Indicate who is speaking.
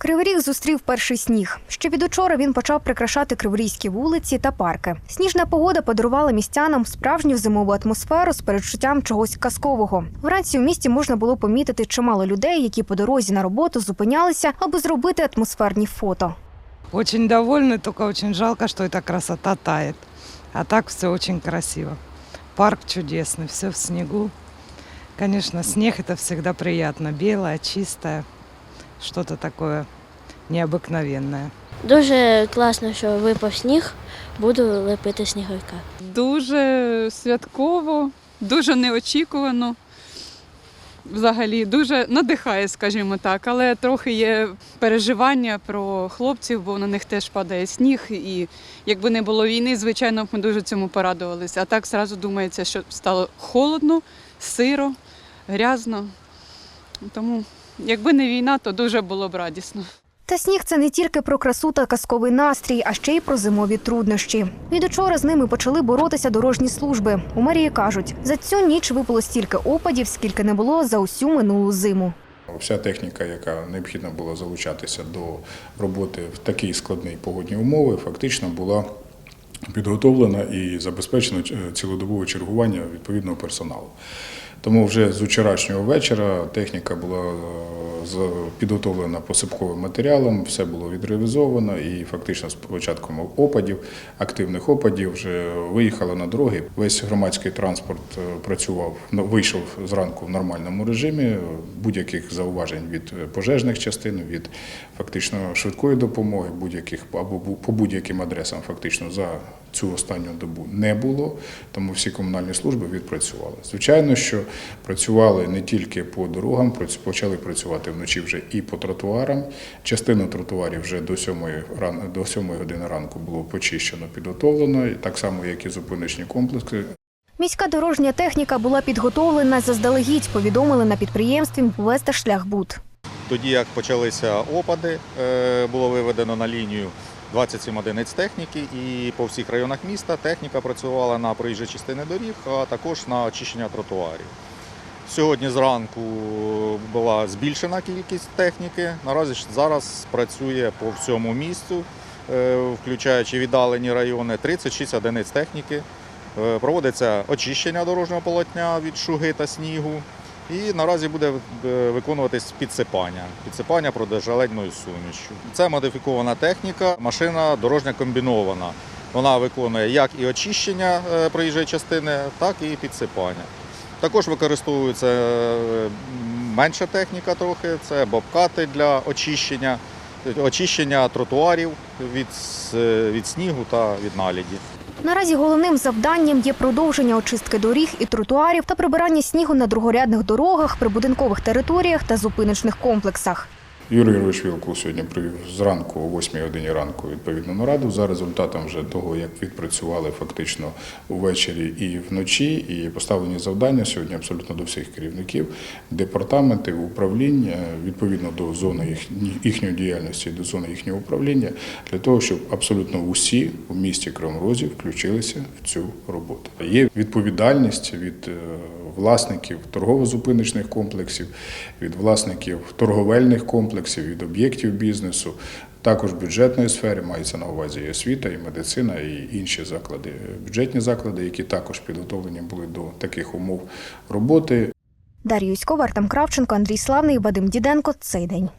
Speaker 1: Кривий Ріг зустрів перший сніг. Ще від учора він почав прикрашати криворізькі вулиці та парки. Сніжна погода подарувала містянам справжню зимову атмосферу з передчуттям чогось казкового. Вранці у місті можна було помітити чимало людей, які по дорозі на роботу зупинялися, аби зробити атмосферні фото.
Speaker 2: Очень довольны, только очень жалко, что эта красота тает. А так все очень красиво. Парк чудесный, все в снегу. Конечно, снег это всегда приятно. Белое, чистое, что-то такое необыкновенное.
Speaker 3: Дуже класно, що випав сніг, буду лепити сніговика.
Speaker 4: Дуже святково, дуже неочікувано. Взагалі дуже надихає, скажімо так, але трохи є переживання про хлопців, бо на них теж падає сніг. І якби не було війни, звичайно, б ми дуже цьому порадувалися. А так зразу думається, що стало холодно, сиро, грязно. Тому, якби не війна, то дуже було б радісно.
Speaker 1: Та сніг це не тільки про красу та казковий настрій, а ще й про зимові труднощі. Від учора з ними почали боротися дорожні служби. У мерії кажуть, за цю ніч випало стільки опадів, скільки не було за усю минулу зиму.
Speaker 5: Вся техніка, яка необхідна була залучатися до роботи в такі складні погодні умови, фактично була підготовлена і забезпечено е, цілодобове чергування відповідного персоналу. Тому вже з вчорашнього вечора техніка була е, підготовлена посипковим матеріалом, все було відреалізовано і фактично з початком опадів, активних опадів, вже виїхала на дороги. Весь громадський транспорт е, працював, ну, вийшов зранку в нормальному режимі. Будь-яких зауважень від пожежних частин, від фактично швидкої допомоги, будь-яких або по будь-яким адресам фактично за цю останню добу не було. Тому всі комунальні служби відпрацювали. Звичайно, що працювали не тільки по дорогам, почали працювати вночі вже і по тротуарам. Частину тротуарів вже до 7 ран до 7 години ранку було почищено, підготовлено, так само як і зупиночні комплекси.
Speaker 1: Міська дорожня техніка була підготовлена заздалегідь, повідомили на підприємстві «Весташляхбуд».
Speaker 6: Тоді як почалися опади, е, було виведено на лінію 27 одиниць техніки, і по всіх районах міста техніка працювала на проїжджій частини доріг, а також на очищення тротуарів. Сьогодні зранку була збільшена кількість техніки. Наразі зараз працює по всьому місту, е, включаючи віддалені райони, 36 одиниць техніки. Е, Проводиться очищення дорожнього полотня від шуги та снігу. І наразі буде е, виконуватись підсипання. Підсипання продовжеледною сумішчю. Це модифікована техніка, машина дорожня комбінована. Вона виконує як і очищення е, проїжджої частини, так і підсипання. Також використовується е, менша техніка трохи, це бобкати для очищення, очищення тротуарів від, від снігу та від наліді.
Speaker 1: Наразі головним завданням є продовження очистки доріг і тротуарів та прибирання снігу на другорядних дорогах, прибудинкових територіях та зупиночних комплексах.
Speaker 5: Юрій Юрійович Вілкул сьогодні провів зранку о 8 годині ранку відповідну нараду за результатом вже того, як відпрацювали фактично увечері і вночі, і поставлені завдання сьогодні абсолютно до всіх керівників. Департаментів, управлінь е, відповідно до зони їх- їхньої діяльності, до зони їхнього управління, для того, щоб абсолютно усі у місті Кривому Розі включилися в цю роботу. Є відповідальність від е, власників торгово-зупиночних комплексів, від власників торговельних комплексів, від об'єктів бізнесу, також бюджетної сфери, мається на увазі і освіта, і медицина, і інші заклади, бюджетні заклади, які також підготовлені були до таких умов роботи.
Speaker 1: Дар'я Юськова, Артем Кравченко, Андрій Славний, Вадим Діденко. Цей день.